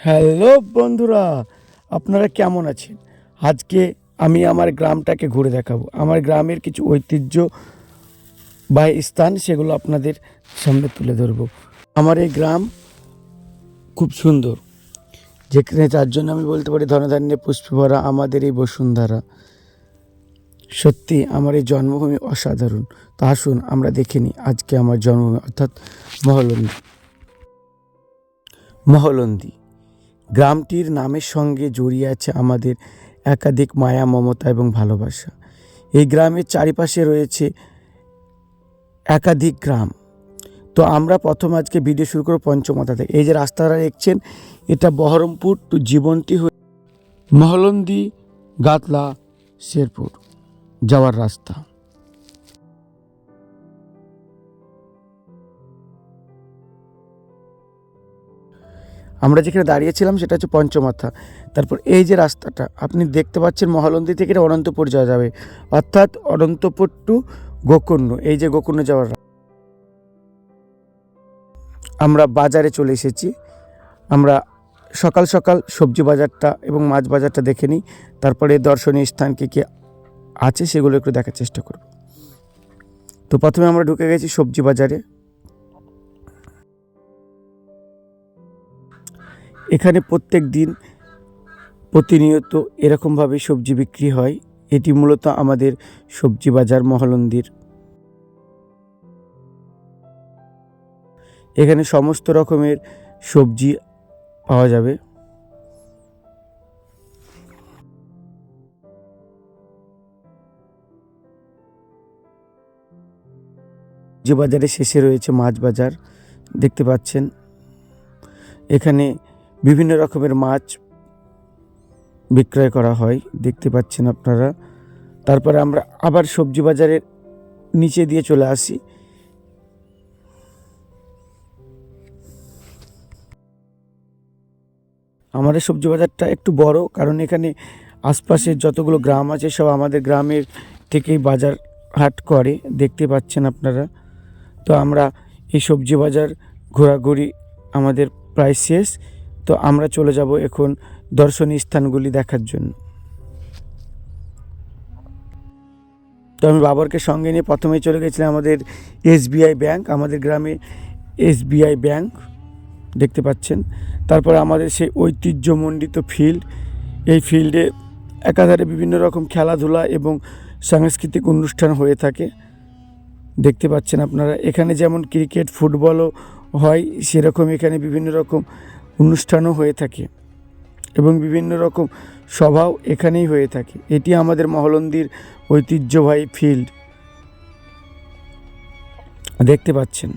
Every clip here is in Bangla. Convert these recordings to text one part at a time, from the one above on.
হ্যালো বন্ধুরা, আপনারা কেমন আছেন? আজকে আমি আমার গ্রামটাকে ঘুরে দেখাবো। আমার গ্রামের কিছু ঐতিহ্য বা স্থান সেগুলো আপনাদের সামনে তুলে ধরবো। আমার এই গ্রাম খুব সুন্দর। যেখানে যার জন্য আমি বলতে পারি ধনধান্যে পুষ্পে ভরা আমাদের এই বসুন্ধরা। সত্যি আমার এই জন্মভূমি অসাধারণ। তা আসুন আমরা দেখে নিই আজকে আমার জন্মভূমি, অর্থাৎ মহলন্দি। মহলন্দি। গ্রামটির নামের সঙ্গে জড়িয়ে আছে আমাদের একাধিক মায়া, মমতা এবং ভালোবাসা। এই গ্রামের চারিপাশে রয়েছে একাধিক গ্রাম। তো আমরা প্রথম আজকে ভিডিও শুরু করব পঞ্চমতা থেকে এই যে রাস্তাটা দেখছেন, এটা বহরমপুর টু জীবন্তী হয়ে মহলন্দি গাতলা শেরপুর যাওয়ার রাস্তা। আমরা যেখানে দাঁড়িয়েছিলাম সেটা হচ্ছে পঞ্চমাথা। তারপর এই যে রাস্তাটা, আপনি দেখতে পাচ্ছেন মহালন্দি থেকে এটা অনন্তপুর যাওয়া যাবে। অর্থাৎ অনন্তপুর টু গোকর্ণ, এই যে গোকর্ণ যাওয়ার আমরা বাজারে চলে এসেছি। আমরা সকাল সকাল সবজি বাজারটা এবং মাছ বাজারটা দেখে নিই। তারপরে দর্শনীয় স্থান কী কী আছে সেগুলো একটু দেখার চেষ্টা করব। তো প্রথমে আমরা ঢুকে গেছি সবজি বাজারে। এখানে প্রত্যেক দিন প্রতিনিয়ত এরকমভাবে সবজি বিক্রি হয়। এটি মূলত আমাদের সবজি বাজার মহলন্দির। এখানে সমস্ত রকমের সবজি পাওয়া যাবে। যে বাজারের শেষে রয়েছে মাছ বাজার, দেখতে পাচ্ছেন। এখানে বিভিন্ন রকমের মাছ বিক্রয় করা হয়, দেখতে পাচ্ছেন আপনারা। তারপরে আমরা আবার সবজি বাজারের নিচে দিয়ে চলে আসি। আমাদের সবজি বাজারটা একটু বড়, কারণ এখানে আশপাশের যতগুলো গ্রাম আছে, সব আমাদের গ্রামের থেকেই বাজার হাট করে, দেখতে পাচ্ছেন আপনারা। তো আমরা এই সবজি বাজার ঘোরাঘুরি আমাদের প্রায় শেষ। তো আমরা চলে যাব এখন দর্শনীয় স্থানগুলি দেখার জন্য। তো আমি বাবরকে সঙ্গে নিয়ে প্রথমেই চলে গেছিলাম আমাদের এসবিআই ব্যাংক, আমাদের গ্রামে এসবিআই ব্যাংক, দেখতে পাচ্ছেন। তারপর আমাদের সেই ঐতিহ্যমণ্ডিত ফিল্ড, এই ফিল্ডে একাধারে বিভিন্ন রকম খেলাধুলা এবং সাংস্কৃতিক অনুষ্ঠান হয়ে থাকে। দেখতে পাচ্ছেন আপনারা, এখানে যেমন ক্রিকেট, ফুটবলও হয়, সেরকম এখানে বিভিন্ন রকম অনুষ্ঠানও হয়ে থাকে এবং বিভিন্ন রকম সভাও এখানেই হয়ে থাকে। এটি আমাদের মহলন্দির ঐতিহ্যবাহী ফিল্ড। দেখতে পাচ্ছেন।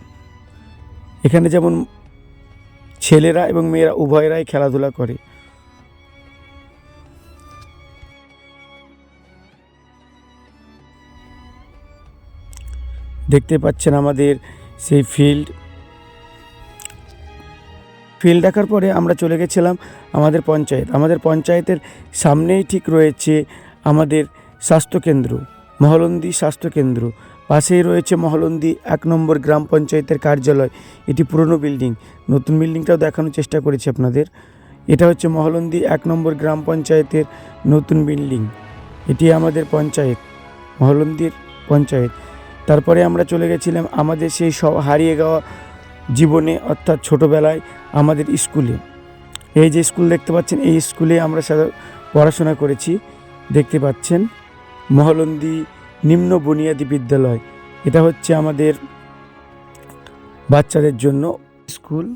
এখানে যেমন ছেলেরা এবং মেয়েরা উভয়রাই খেলাধুলা করে। দেখতে পাচ্ছেন আমাদের সেই ফিল্ড। ফিল্ড দেখার পরে আমরা চলে গেছিলাম আমাদের পঞ্চায়েত। আমাদের পঞ্চায়েতের সামনেই ঠিক রয়েছে আমাদের স্বাস্থ্যকেন্দ্র, মহলন্দি স্বাস্থ্যকেন্দ্র। পাশেই রয়েছে মহলন্দি এক নম্বর গ্রাম পঞ্চায়েতের কার্যালয়। এটি পুরনো বিল্ডিং। নতুন বিল্ডিংটাও দেখানোর চেষ্টা করেছি আপনাদের। এটা হচ্ছে মহলন্দি এক নম্বর গ্রাম পঞ্চায়েতের নতুন বিল্ডিং। এটি আমাদের পঞ্চায়েত, মহলন্দির পঞ্চায়েত। তারপরে আমরা চলে গেছিলাম আমাদের সেই সব হারিয়ে যাওয়া জীবনে, অর্থাৎ ছোটোবেলায় আমাদের স্কুলে। এই যে স্কুল দেখতে পাচ্ছেন, এই স্কুলে আমরা পড়াশোনা করেছি। দেখতে পাচ্ছেন, মহলন্দি নিম্ন বুনিয়াদী বিদ্যালয়। এটা হচ্ছে আমাদের বাচ্চাদের জন্য স্কুল।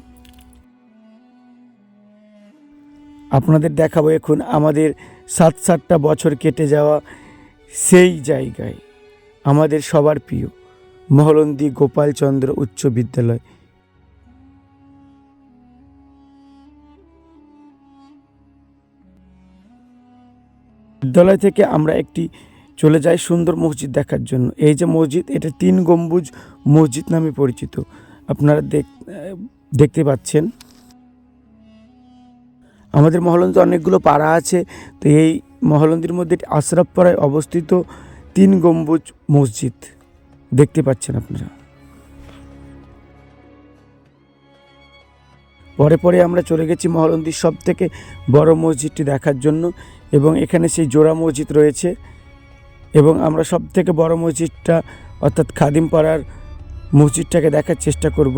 আপনাদের দেখাবো এখন আমাদের সাত সাতটা বছর কেটে যাওয়া সেই জায়গায়। আমাদের সবার প্রিয় মহলন্দি গোপালচন্দ্র উচ্চ বিদ্যালয়। বিদ্যালয় থেকে আমরা একটি চলে যাই সুন্দর মসজিদ দেখার জন্য। এই যে মসজিদ, এটা তিন গম্বুজ মসজিদ নামে পরিচিত। আপনারা দেখ দেখতে পাচ্ছেন। আমাদের মহলন্দি অনেকগুলো পাড়া আছে। তো এই মহলন্দির মধ্যে আশরাফ পাড়ায় অবস্থিত তিন গম্বুজ মসজিদ। দেখতে পাচ্ছেন আপনারা। পরে পরে আমরা চলে গেছি মহলন্দির সব থেকে বড় মসজিদটি দেখার জন্য। এবং এখানে সেই জোড়া মসজিদ রয়েছে এবং আমরা সব থেকে বড় মসজিদটা অর্থাৎ খাদিমপাড়ার মসজিদটাকে দেখার চেষ্টা করব।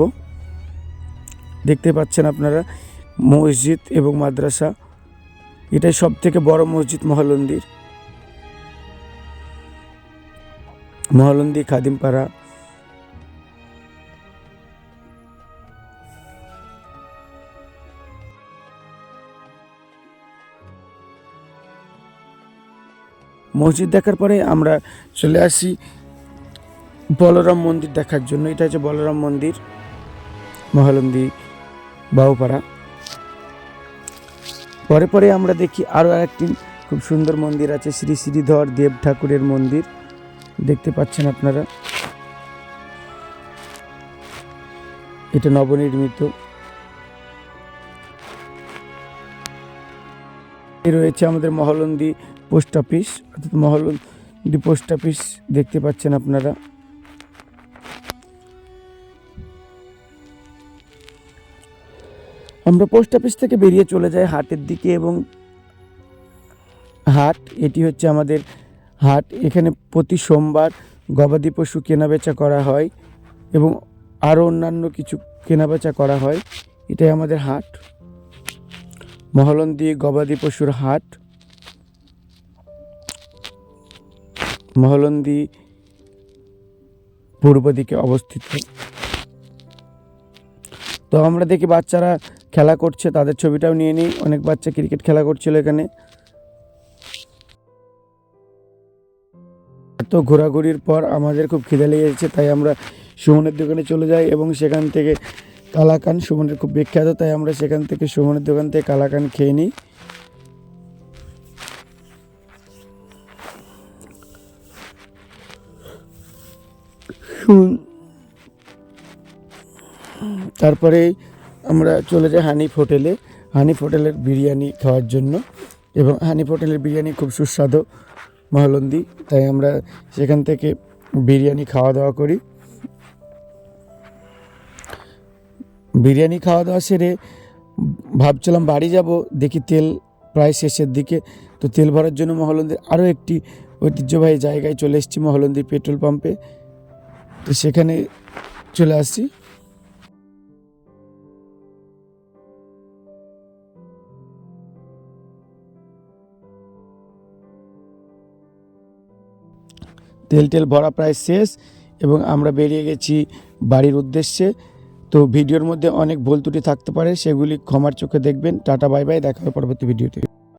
দেখতে পাচ্ছেন আপনারা, মসজিদ এবং মাদ্রাসা, এটাই সব থেকে বড় মসজিদ মহলন্দির। মহলন্দি, খাদিমপাড়া। মসজিদ দেখার পরে আমরা চলে আসি বলরাম মন্দির দেখার জন্য। এটা হচ্ছে বলরাম মন্দির, মহালন্দি বাউপাড়া পরে পরে আমরা দেখি আরও একটি খুব সুন্দর মন্দির আছে, শ্রী শ্রীধর দেব ঠাকুরের মন্দির। দেখতে পাচ্ছেন আপনারা। এটা নবনির্মিত। রয়েছে আমাদের মহলন্দি পোস্ট অফিস, অর্থাৎ মহলন্দি পোস্ট অফিস দেখতে পাচ্ছেন আপনারা। আমরা পোস্ট অফিস থেকে বেরিয়ে চলে যাই হাটের দিকে এবং হাট, এটি হচ্ছে আমাদের হাট। এখানে প্রতি সোমবার গবাদি পশু কেনাবেচা করা হয় এবং আরও অন্যান্য কিছু কেনাবেচা করা হয়। এটাই আমাদের হাট। মহলন্দি গবাদি পশুর হাট। মহলন্দি পূর্ব দিকে অবস্থিত। তো আমরা দেখি বাচ্চারা খেলা করছে, তাদের ছবিটাও নিয়ে নিই। অনেক বাচ্চা ক্রিকেট খেলা করছিল এখানে। তো ঘোরাঘুরির পর আমাদের খুব খিদে লেগে গেছে তাই আমরা সুমনের দোকানে চলে যাই এবং সেখান থেকে কালাকান। সুমনের খুব বিখ্যাত, তাই আমরা সেখান থেকে সুমনের দোকান থেকে কালাকান খেয়ে নিই। তারপরে আমরা চলে যাই হানিফ হোটেলে। হানিফ হোটেলের বিরিয়ানি খাওয়ার জন্য। এবং হানিফ হোটেলের বিরিয়ানি খুব সুস্বাদু মহলন্দি। তাই আমরা সেখান থেকে বিরিয়ানি খাওয়া দাওয়া করি। বিরিয়ানি খাওয়া দাওয়া সেরে ভাবছিলাম বাড়ি যাব, দেখি তেল প্রায় শেষের দিকে। তো তেল ভরার জন্য মহলন্দির আরও একটি ঐতিহ্যবাহী জায়গায় চলে এসেছি মহলন্দির পেট্রোল পাম্পে। তো সেখানে চলে আসছি। তেল টেল ভরা প্রায় শেষ এবং আমরা বেরিয়ে গেছি বাড়ির উদ্দেশ্যে। তো ভিডিওর মধ্যে অনেক ভুল ত্রুটি থাকতে পারে, সেগুলি ক্ষমার চোখে দেখবেন। টাটা, বাই বাই, দেখা হবে পরবর্তী ভিডিওতে।